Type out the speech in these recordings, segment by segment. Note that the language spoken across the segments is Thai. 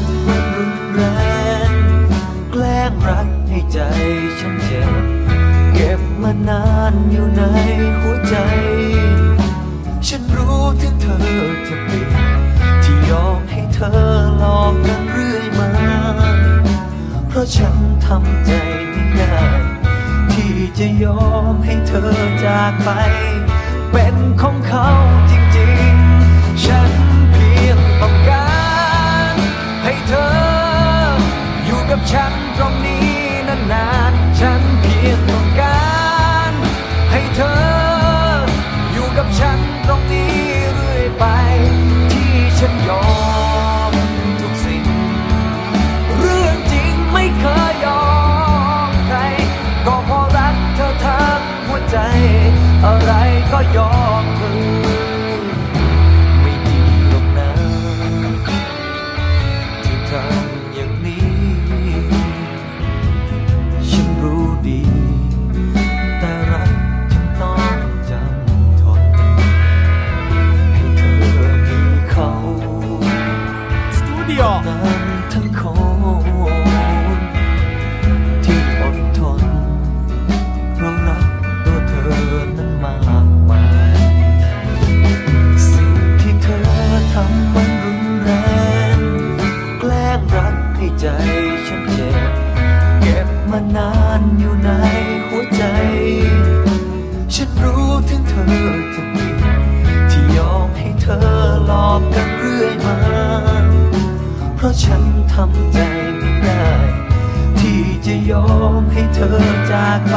ำมันรุนแรง แกล้งรักให้ใจฉันเจ็บ เก็บมานานอยู่ในหัวใจ ฉันรู้ถึงเธอจะเปนที่ยอมให้เธอหลอกกันเรื่อยมา เพราะฉันทำใจไม่ได้ ที่จะยอมให้เธอจากไป เป็นของเขาจริง ไปที่ฉันยอม ใจฉันเจ็บ เก็บมานานอยู่ในหัวใจ ฉันรู้ถึงเธอจะมีที่ยอมให้เธอหลอกกันเรื่อยมา เพราะฉันทำใจไม่ได้ ที่จะยอมให้เธอจากไป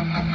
Ha ha ha.